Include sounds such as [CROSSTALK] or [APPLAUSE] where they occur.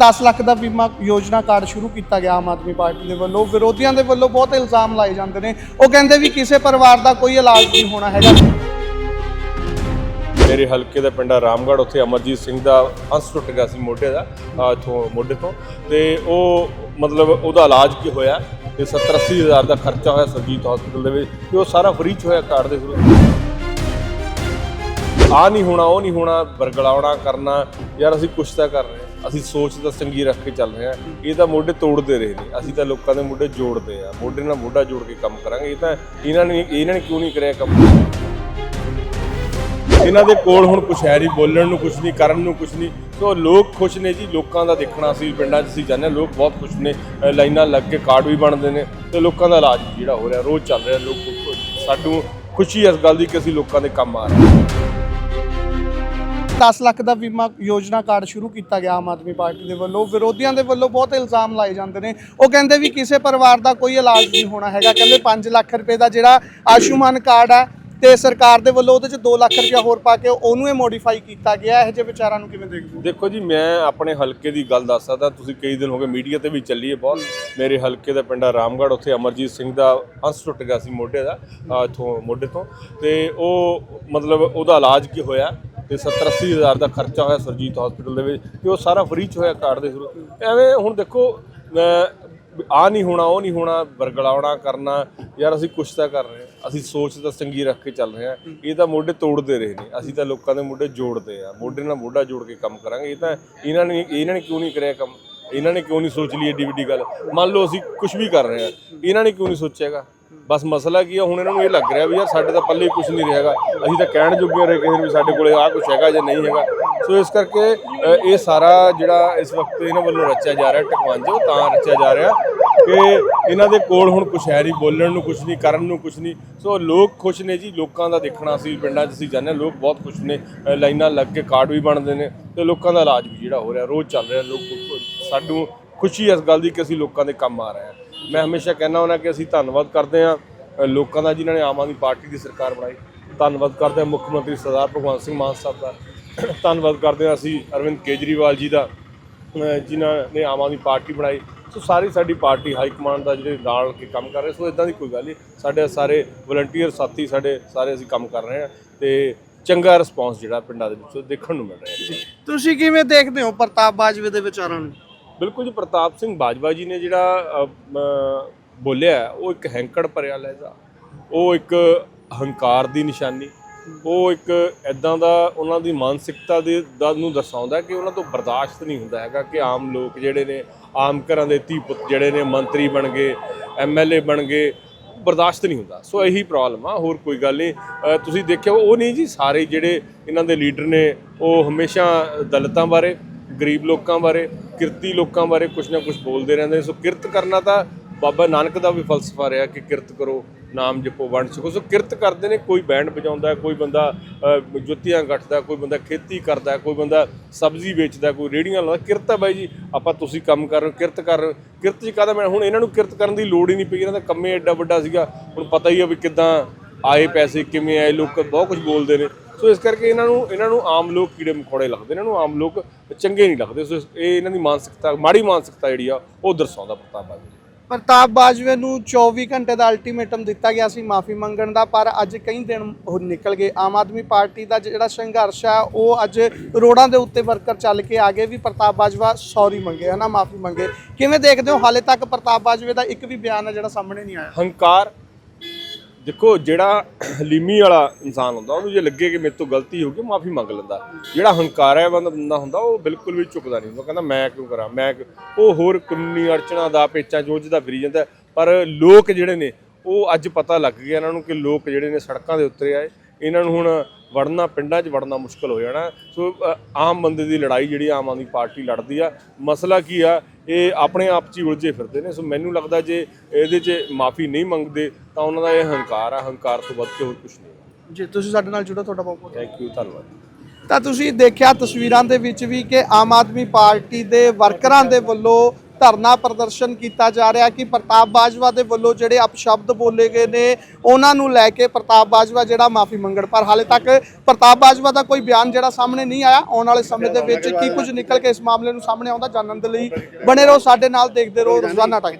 10 ਲੱਖ ਦਾ ਬੀਮਾ ਯੋਜਨਾ ਕਾਰਡ ਸ਼ੁਰੂ ਕੀਤਾ ਗਿਆ ਆਮ ਆਦਮੀ ਪਾਰਟੀ ਦੇ ਵੱਲੋਂ। ਵਿਰੋਧੀਆਂ ਦੇ ਵੱਲੋਂ ਬਹੁਤ ਇਲਜ਼ਾਮ ਲਾਏ ਜਾਂਦੇ ਨੇ। ਉਹ ਕਹਿੰਦੇ ਵੀ ਕਿਸੇ ਪਰਿਵਾਰ ਦਾ ਕੋਈ ਇਲਾਜ ਨਹੀਂ ਹੋਣਾ ਹੈਗਾ। ਮੇਰੇ ਹਲਕੇ ਦਾ ਪਿੰਡ ਆ ਰਾਮਗੜ੍ਹ, ਉੱਥੇ ਅਮਰਜੀਤ ਸਿੰਘ ਦਾ ਅੰਸ ਟੁੱਟ ਗਿਆ ਸੀ ਮੋਢੇ ਦਾ ਆਹ ਇੱਥੋਂ ਮੋਢੇ ਤੋਂ। ਤੇ ਉਹ ਮਤਲਬ ਉਹਦਾ ਇਲਾਜ ਕੀ ਹੋਇਆ? ਤੇ 70 80 ਹਜ਼ਾਰ ਦਾ ਖਰਚਾ ਹੋਇਆ ਸਰਜੀਤ ਹਸਪੀਟਲ ਦੇ ਵਿੱਚ ਤੇ ਉਹ ਸਾਰਾ ਫ੍ਰੀ ਚ ਹੋਇਆ ਕਾਰਡ ਦੇ ਥਰੂ ਆ ਨਹੀਂ ਹੋਣਾ, ਉਹ ਨਹੀਂ ਹੋਣਾ ਬਰਗਲਾਉਣਾ ਕਰਨਾ, ਯਾਰ ਅਸੀਂ ਕੁਛ ਤਾਂ ਕਰ ਰਹੇ ਅਸੀਂ ਸੋਚ ਤਾਂ ਚੰਗੀ ਰੱਖ ਕੇ ਚੱਲ ਰਹੇ ਹਾਂ। ਇਹ ਤਾਂ ਮੋਢੇ ਤੋੜਦੇ ਰਹੇ ਨੇ। ਅਸੀਂ ਤਾਂ ਲੋਕਾਂ ਦੇ ਮੋਢੇ ਜੋੜਦੇ ਆ ਮੋਢੇ ਨਾਲ ਮੋਢਾ ਜੋੜ ਕੇ ਕੰਮ ਕਰਾਂਗੇ। ਇਹ ਤਾਂ ਇਹਨਾਂ ਨੇ ਇਹਨਾਂ ਨੇ ਕਿਉਂ ਨਹੀਂ ਕਰਿਆ ਕੰਮ? ਇਹਨਾਂ ਦੇ ਕੋਲ ਹੁਣ ਕੁਛ ਹੈ ਨਹੀਂ। ਬੋਲਣ ਨੂੰ ਕੁਛ ਨਹੀਂ, ਕਰਨ ਨੂੰ ਕੁਛ ਨਹੀਂ। ਸੋ ਲੋਕ ਖੁਸ਼ ਨੇ ਜੀ। ਲੋਕਾਂ ਦਾ ਦੇਖਣਾ ਅਸੀਂ, ਪਿੰਡਾਂ 'ਚ ਅਸੀਂ ਜਾਂਦੇ ਹਾਂ। ਲੋਕ ਬਹੁਤ ਖੁਸ਼ ਨੇ। ਲਾਈਨਾਂ ਲੱਗ ਕੇ ਕਾਰਡ ਵੀ ਬਣਦੇ ਨੇ। ਤੇ ਲੋਕਾਂ ਦਾ ਇਲਾਜ ਵੀ ਜਿਹੜਾ ਹੋ ਰਿਹਾ, ਰੋਜ਼ ਚੱਲ ਰਿਹਾ। ਲੋਕ ਸਾਨੂੰ ਖੁਸ਼ੀ ਇਸ ਗੱਲ ਦੀ ਕਿ ਅਸੀਂ ਲੋਕਾਂ ਦੇ ਕੰਮ ਆ ਰਹੇ ਹਾਂ। 10 ਲੱਖ ਦਾ ਬੀਮਾ ਯੋਜਨਾ ਕਾਰਡ ਸ਼ੁਰੂ ਕੀਤਾ ਗਿਆ ਆਮ ਆਦਮੀ ਪਾਰਟੀ ਦੇ ਵੱਲੋਂ। ਵਿਰੋਧੀਆਂ ਦੇ ਵੱਲੋਂ ਬਹੁਤ ਇਲਜ਼ਾਮ ਲਾਏ ਜਾਂਦੇ ਨੇ। ਉਹ ਕਹਿੰਦੇ ਵੀ ਕਿਸੇ ਪਰਿਵਾਰ ਦਾ ਕੋਈ ਇਲਾਜ ਨਹੀਂ ਹੋਣਾ ਹੈਗਾ। ਕਹਿੰਦੇ 5 ਲੱਖ ਰੁਪਏ ਦਾ ਜਿਹੜਾ ਆਯੁਸ਼ਮਾਨ ਕਾਰਡ ਹੈ ਤੇ ਸਰਕਾਰ ਦੇ ਵੱਲੋਂ ਉਹਦੇ ਚ 2 ਲੱਖ ਰੁਪਏ ਹੋਰ ਪਾ ਕੇ ਉਹਨੂੰ ਇਹ ਮੋਡੀਫਾਈ ਕੀਤਾ ਗਿਆ। ਇਹੋ ਜਿਹੇ ਵਿਚਾਰਾਂ ਨੂੰ ਕਿਵੇਂ ਦੇਖਦੇ ਦੇਖੋ ਜੀ, ਮੈਂ ਆਪਣੇ ਹਲਕੇ ਦੀ ਗੱਲ ਦੱਸ ਸਕਦਾ ਤੁਸੀਂ ਕਈ ਦਿਨ ਹੋ ਗਏ ਮੀਡੀਆ ਤੇ ਵੀ ਚੱਲੀਏ ਬਹੁਤ। ਮੇਰੇ ਹਲਕੇ ਦਾ ਪਿੰਡ ਆ ਰਾਮਗੜ੍ਹ, ਉੱਥੇ ਅਮਰਜੀਤ ਸਿੰਘ ਦਾ ਅੰਸ ਟੁੱਟ ਗਿਆ ਸੀ ਮੋਢੇ ਦਾ ਆਹ ਇੱਥੋਂ ਮੋਢੇ ਤੋਂ। ਤੇ ਉਹ ਮਤਲਬ ਉਹਦਾ ਇਲਾਜ ਕੀ ਹੋਇਆ? ਤੇ 70 80 ਹਜ਼ਾਰ ਦਾ ਖਰਚਾ ਹੋਇਆ ਸਰਜੀਤ ਹਸਪੀਟਲ ਦੇ ਵਿੱਚ ਤੇ ਉਹ ਸਾਰਾ ਫ੍ਰੀ ਚ ਹੋਇਆ ਕਾਰਡ ਦੇ ਥਰੂ ਐਵੇਂ ਹੁਣ ਦੇਖੋ ਆ ਨਹੀਂ ਹੋਣਾ, ਉਹ ਨਹੀਂ ਹੋਣਾ ਬਰਗਲਾਉਣਾ ਕਰਨਾ, ਯਾਰ ਅਸੀਂ ਕੁਛ ਤਾਂ ਕਰ ਰਹੇ ਹਾਂ। ਅਸੀਂ ਸੋਚ ਤਾਂ ਚੰਗੀ ਰੱਖ ਕੇ ਚੱਲ ਰਹੇ ਹਾਂ। ਇਹ ਤਾਂ ਮੋਢੇ ਤੋੜਦੇ ਰਹੇ ਨੇ। ਅਸੀਂ ਤਾਂ ਲੋਕਾਂ ਦੇ ਮੋਢੇ ਜੋੜਦੇ ਆ ਮੋਢੇ ਨਾਲ ਮੋਢਾ ਜੋੜ ਕੇ ਕੰਮ ਕਰਾਂਗੇ। ਇਹ ਤਾਂ ਇਹਨਾਂ ਨੇ ਇਹਨਾਂ ਨੇ ਕਿਉਂ ਨਹੀਂ ਕਰਿਆ ਕੰਮ? ਇਹਨਾਂ ਨੇ ਕਿਉਂ ਨਹੀਂ ਸੋਚ ਲਈ ਏਡੀ ਵੱਡੀ ਗੱਲ? ਮੰਨ ਲਓ ਅਸੀਂ ਕੁਝ ਵੀ ਕਰ ਰਹੇ ਹਾਂ। ਇਹਨਾਂ ਨੇ ਕਿਉਂ ਨਹੀਂ ਸੋਚਿਆਗਾ ਬਸ ਮਸਲਾ ਕੀ ਆ, ਹੁਣ ਇਹਨਾਂ ਨੂੰ ਇਹ ਲੱਗ ਰਿਹਾ ਵੀ ਯਾਰ ਸਾਡੇ ਤਾਂ ਪੱਲੇ ਕੁਝ ਨਹੀਂ ਰਿਹਾਗਾ ਅਸੀਂ ਤਾਂ ਕਹਿਣ ਜੋਗੇ ਰਹੇ ਕਿਸੇ ਨੂੰ ਵੀ ਸਾਡੇ ਕੋਲੇ ਆਹ ਕੁਝ ਹੈਗਾ ਜਾਂ ਨਹੀਂ ਹੈਗਾ। ਸੋ ਇਸ ਕਰਕੇ ਇਹ ਸਾਰਾ ਜਿਹੜਾ ਇਸ ਵਕਤ ਇਹਨਾਂ ਵੱਲੋਂ ਰਚਿਆ ਜਾ ਰਿਹਾ ਟਕਵੰਜ ਉਹ ਤਾਂ ਰਚਿਆ ਜਾ ਰਿਹਾ ਕਿ ਇਹਨਾਂ ਦੇ ਕੋਲ ਹੁਣ ਕੁਛ ਹੈ ਨਹੀਂ, ਬੋਲਣ ਨੂੰ ਕੁਛ ਨਹੀਂ, ਕਰਨ ਨੂੰ ਕੁਛ ਨਹੀਂ। ਸੋ ਲੋਕ ਖੁਸ਼ ਨੇ ਜੀ, ਲੋਕਾਂ ਦਾ ਦੇਖਣਾ ਸੀ ਪਿੰਡਾਂ 'ਚ ਅਸੀਂ ਜਾਂਦੇ ਹਾਂ, ਲੋਕ ਬਹੁਤ ਖੁਸ਼ ਨੇ। ਲਾਈਨਾਂ ਲੱਗ ਕੇ ਕਾਰਡ ਵੀ ਬਣਦੇ ਨੇ ਤੇ ਲੋਕਾਂ ਦਾ ਇਲਾਜ ਵੀ ਜਿਹੜਾ ਹੋ ਰਿਹਾ, ਰੋਜ਼ ਚੱਲ ਰਿਹਾ, ਲੋਕ ਸਾਨੂੰ ਖੁਸ਼ੀ ਇਸ ਗੱਲ ਦੀ ਕਿ ਅਸੀਂ ਲੋਕਾਂ ਦੇ ਕੰਮ ਆ ਰਹੇ ਹਾਂ। ਮੈਂ ਹਮੇਸ਼ਾ ਕਹਿੰਦਾ ਹੁੰਦਾ ਕਿ ਅਸੀਂ ਧੰਨਵਾਦ ਕਰਦੇ ਹਾਂ ਲੋਕਾਂ ਦਾ ਜਿਨ੍ਹਾਂ ਨੇ ਆਮ ਆਦਮੀ ਪਾਰਟੀ ਦੀ ਸਰਕਾਰ ਬਣਾਈ। ਧੰਨਵਾਦ ਕਰਦੇ ਹਾਂ ਮੁੱਖ ਮੰਤਰੀ ਸਰਦਾਰ ਭਗਵੰਤ ਸਿੰਘ ਮਾਨ ਸਾਹਿਬ ਦਾ। [CLEARS THROAT] ਧੰਨਵਾਦ ਕਰਦੇ ਹਾਂ ਅਸੀਂ ਅਰਵਿੰਦ ਕੇਜਰੀਵਾਲ ਜੀ ਦਾ ਜਿਨ੍ਹਾਂ ਨੇ ਆਮ ਆਦਮੀ ਪਾਰਟੀ ਬਣਾਈ। ਸੋ ਸਾਰੀ ਸਾਡੀ ਪਾਰਟੀ ਹਾਈ ਕਮਾਂਡ ਦਾ ਜਿਹੜੇ ਨਾਲ ਕੇ ਕੰਮ ਕਰ ਰਹੇ, ਸੋ ਇਦਾਂ ਦੀ ਕੋਈ ਗੱਲ ਨਹੀਂ। ਸਾਡੇ ਸਾਰੇ ਵਲੰਟੀਅਰ ਸਾਥੀ, ਸਾਡੇ ਸਾਰੇ ਅਸੀਂ ਕੰਮ ਕਰ ਰਹੇ ਹਾਂ ਤੇ ਚੰਗਾ ਰਿਸਪੌਂਸ ਜਿਹੜਾ ਪਿੰਡਾਂ ਦੇ ਵਿੱਚ ਦੇਖਣ ਨੂੰ ਮਿਲ ਰਿਹਾ ਤੁਸੀਂ ਕਿਵੇਂ ਦੇਖਦੇ ਹੋ ਪ੍ਰਤਾਪ ਬਾਜਵੇ ਦੇ ਵਿਚਾਰਾਂ ਨੂੰ? ਬਿਲਕੁਲ ਜੀ, ਪ੍ਰਤਾਪ ਸਿੰਘ ਬਾਜਵਾ ਜੀ ਨੇ ਜਿਹੜਾ ਬੋਲਿਆ ਉਹ ਇੱਕ ਹੈਂਕੜ ਭਰਿਆ ਲਹਿਜਾ। ਉਹ ਇੱਕ ਹੰਕਾਰ ਦੀ ਨਿਸ਼ਾਨੀ। ਉਹ ਇੱਕ ਐਦਾਂ ਦਾ ਉਹਨਾਂ ਦੀ ਮਾਨਸਿਕਤਾ ਦੇ, ਦਾ ਨੂੰ ਦਰਸਾਉਂਦਾ ਕਿ ਉਹਨਾਂ ਤੋਂ ਬਰਦਾਸ਼ਤ ਨਹੀਂ ਹੁੰਦਾ ਹੈਗਾ ਕਿ ਆਮ ਲੋਕ ਜਿਹੜੇ ਨੇ, ਆਮ ਘਰਾਂ ਦੇ ਧੀ ਪੁੱਤ ਜਿਹੜੇ ਨੇ, ਮੰਤਰੀ ਬਣ ਗਏ ਐਮਐਲਏ ਬਣ ਗਏ, ਬਰਦਾਸ਼ਤ ਨਹੀਂ ਹੁੰਦਾ। ਸੋ ਇਹੀ ਪ੍ਰੋਬਲਮ ਆ, ਹੋਰ ਕੋਈ ਗੱਲ ਨਹੀਂ। ਤੁਸੀਂ ਦੇਖਿਓ ਉਹ ਨਹੀਂ ਜੀ, ਸਾਰੇ ਜਿਹੜੇ ਇਹਨਾਂ ਦੇ ਲੀਡਰ ਨੇ, ਉਹ ਹਮੇਸ਼ਾ ਦਲਤਾਂ ਬਾਰੇ ਗਰੀਬ ਲੋਕਾਂ ਬਾਰੇ, ਕਿਰਤੀ ਲੋਕਾਂ ਬਾਰੇ ਕੁਝ ਨਾ ਕੁਝ ਬੋਲਦੇ ਰਹਿੰਦੇ। ਨੇ। ਸੋ ਕਿਰਤ ਕਰਨਾ ਤਾਂ ਬਾਬਾ ਨਾਨਕ ਦਾ ਵੀ ਫਲਸਫਾ ਰਿਹਾ ਕਿ ਕਿਰਤ ਕਰੋ, ਨਾਮ ਜਪੋ, ਵੰਡ ਛਕੋ ਸੋ ਕਿਰਤ ਕਰਦੇ ਨੇ, ਕੋਈ ਬੈਂਡ ਵਜਾਉਂਦਾ, ਕੋਈ ਬੰਦਾ ਜੁੱਤੀਆਂ ਗੱਠਦਾ, ਕੋਈ ਬੰਦਾ ਖੇਤੀ ਕਰਦਾ, ਕੋਈ ਬੰਦਾ ਸਬਜ਼ੀ ਵੇਚਦਾ, ਕੋਈ ਰੇੜੀਆਂ ਲਾਉਂਦਾ। ਕਿਰਤ ਆ ਬਾਈ ਜੀ, ਆਪਾਂ ਤੁਸੀਂ ਕੰਮ ਕਰ ਰਹੇ ਹੋ, ਕਿਰਤ ਕਰ ਰਹੇ ਹੋ। ਕਿਰਤ ਚ ਕਾਹਦਾ ਮੈਂ ਹੁਣ ਇਹਨਾਂ ਨੂੰ ਕਿਰਤ ਕਰਨ ਦੀ ਲੋੜ ਹੀ ਨਹੀਂ ਪਈ, ਇਹਨਾਂ ਦਾ ਕੰਮੇ ਐਡਾ ਵੱਡਾ ਸੀਗਾ। ਹੁਣ ਪਤਾ ਹੀ ਆ ਵੀ ਕਿਦਾਂ ਆਏ ਪੈਸੇ, ਕਿਵੇਂ ਆਏ, ਲੋਕ ਬਹੁਤ ਕੁਝ ਬੋਲਦੇ ਨੇ। ਸੋ ਇਸ ਕਰਕੇ ਇਹਨਾਂ ਨੂੰ ਇਹਨਾਂ ਨੂੰ ਆਮ ਲੋਕ ਕੀੜੇ ਮਕੌੜੇ ਲੱਗਦੇ ਇਹਨਾਂ ਨੂੰ ਆਮ ਲੋਕ ਚੰਗੇ ਨਹੀਂ ਲੱਗਦੇ। ਸੋ ਇਹ ਇਹਨਾਂ ਦੀ ਮਾਨਸਿਕਤਾ ਮਾੜੀ ਮਾਨਸਿਕਤਾ ਜਿਹੜੀ ਆ ਉਹ ਦਰਸਾਉਂਦਾ ਪ੍ਰਤਾਪ ਬਾਜੀ ਪ੍ਰਤਾਪ ਬਾਜਵੇ ਨੂੰ 24 ਘੰਟੇ ਦਾ ਅਲਟੀਮੇਟਮ ਦਿੱਤਾ ਗਿਆ ਸੀ ਮਾਫੀ ਮੰਗਣ ਦਾ ਪਰ ਅੱਜ ਕਈ ਦਿਨ ਉਹ ਨਿਕਲ ਗਏ। ਆਮ ਆਦਮੀ ਪਾਰਟੀ ਦਾ ਜਿਹੜਾ ਸੰਘਰਸ਼ ਆ ਉਹ ਅੱਜ ਰੋਡਾਂ ਦੇ ਉੱਤੇ ਵਰਕਰ ਚੱਲ ਕੇ ਆ ਗਏ ਵੀ ਪ੍ਰਤਾਪ ਬਾਜਵਾ ਸੌਰੀ ਮੰਗੇ ਹਨਾ ਮਾਫੀ ਮੰਗੇ। ਕਿਵੇਂ ਦੇਖਦੇ ਹੋ? ਹਾਲੇ ਤੱਕ ਪ੍ਰਤਾਪ ਬਾਜਵੇ ਦਾ ਇੱਕ ਵੀ ਬਿਆਨ ਹੈ ਜਿਹੜਾ ਸਾਹਮਣੇ ਨਹੀਂ ਆਇਆ। ਹੰਕਾਰ ਦੇਖੋ, ਜਿਹੜਾ ਹਲੀਮੀ ਵਾਲਾ ਇਨਸਾਨ ਹੁੰਦਾ, ਉਹਨੂੰ ਜੇ ਲੱਗੇ ਕਿ ਮੇਰੇ ਤੋਂ ਗਲਤੀ ਹੋ ਗਈ, ਮਾਫੀ ਮੰਗ ਲੈਂਦਾ। ਜਿਹੜਾ ਹੰਕਾਰ ਹੈ ਬੰਦਾ ਹੁੰਦਾ, ਉਹ ਬਿਲਕੁਲ ਵੀ ਝੁਕਦਾ ਨਹੀਂ। ਉਹ ਕਹਿੰਦਾ, ਮੈਂ ਕਿਉਂ ਕਰਾਂ? ਮੈਂ ਉਹ ਹੋਰ ਕਾਨੂੰਨੀ ਅੜਚਣਾ ਦਾ, ਪੇਚਾਂ ਜੋਝਦਾ ਫਿਰੀ ਜਾਂਦਾ। ਪਰ ਲੋਕ ਜਿਹੜੇ ਨੇ, ਉਹ ਅੱਜ ਪਤਾ ਲੱਗ ਗਿਆ ਇਹਨਾਂ ਨੂੰ ਕਿ ਲੋਕ ਜਿਹੜੇ ਨੇ ਸੜਕਾਂ ਦੇ ਉੱਤੇ ਆਏ। ਇਹਨਾਂ ਨੂੰ ਹੁਣ ਵੜਨਾ, ਪਿੰਡਾਂ 'ਚ ਵੜਨਾ ਮੁਸ਼ਕਲ ਹੋ ਜਾਣਾ। ਸੋ ਆਮ ਬੰਦੇ ਦੀ ਲੜਾਈ ਜਿਹੜੀ ਆਮ ਆਦਮੀ ਪਾਰਟੀ ਲੜਦੀ ਆ। ਮਸਲਾ ਕੀ ਆ? ਇਹ ਆਪਣੇ ਆਪ 'ਚ ਹੀ ਉਲਝੇ ਫਿਰਦੇ ਨੇ। ਸੋ, ਮੈਨੂੰ ਲੱਗਦਾ ਜੇ ਇਹਦੇ 'ਚ ਮਾਫੀ ਨਹੀਂ ਮੰਗਦੇ ਤਾਂ ਉਹਨਾਂ ਦਾ ਇਹ ਹੰਕਾਰ ਆ ਹੰਕਾਰ ਤੋਂ ਵੱਧ ਕੇ ਹੋਰ ਕੁਝ ਨਹੀਂ। ਜੇ ਤੁਸੀਂ ਸਾਡੇ ਨਾਲ ਜੁੜੋ ਤੁਹਾਡਾ ਬਹੁਤ ਬਹੁਤ ਥੈਂਕ ਯੂ ਧੰਨਵਾਦ। ਤਾਂ ਤੁਸੀਂ ਦੇਖਿਆ ਤਸਵੀਰਾਂ ਦੇ ਵਿੱਚ ਵੀ ਕਿ ਆਮ ਆਦਮੀ ਪਾਰਟੀ ਦੇ ਵਰਕਰਾਂ ਦੇ ਵੱਲੋਂ ਧਰਨਾ ਪ੍ਰਦਰਸ਼ਨ ਕੀਤਾ ਜਾ ਰਿਹਾ ਕਿ ਪ੍ਰਤਾਪ ਬਾਜਵਾ ਦੇ ਵੱਲੋਂ ਜਿਹੜੇ ਅਪਸ਼ਬਦ ਬੋਲੇ ਗਏ ਨੇ ਉਹਨਾਂ ਨੂੰ ਲੈ ਕੇ ਪ੍ਰਤਾਪ ਬਾਜਵਾ ਜਿਹੜਾ ਮਾਫੀ ਮੰਗਣ ਪਰ ਹਾਲੇ ਤੱਕ ਪ੍ਰਤਾਪ ਬਾਜਵਾ ਦਾ ਕੋਈ ਬਿਆਨ ਜਿਹੜਾ ਸਾਹਮਣੇ ਨਹੀਂ ਆਇਆ। ਆਉਣ ਵਾਲੇ ਸਮੇਂ ਦੇ ਵਿੱਚ ਕੀ ਕੁਝ ਨਿਕਲ ਕੇ ਇਸ ਮਾਮਲੇ ਨੂੰ ਸਾਹਮਣੇ ਆਉਂਦਾ ਜਾਣਨ ਦੇ ਲਈ ਬਣੇ ਰਹੋ ਸਾਡੇ ਨਾਲ ਦੇਖਦੇ ਰਹੋ ਰੋਜ਼ਾਨਾ ਟਾਈਮ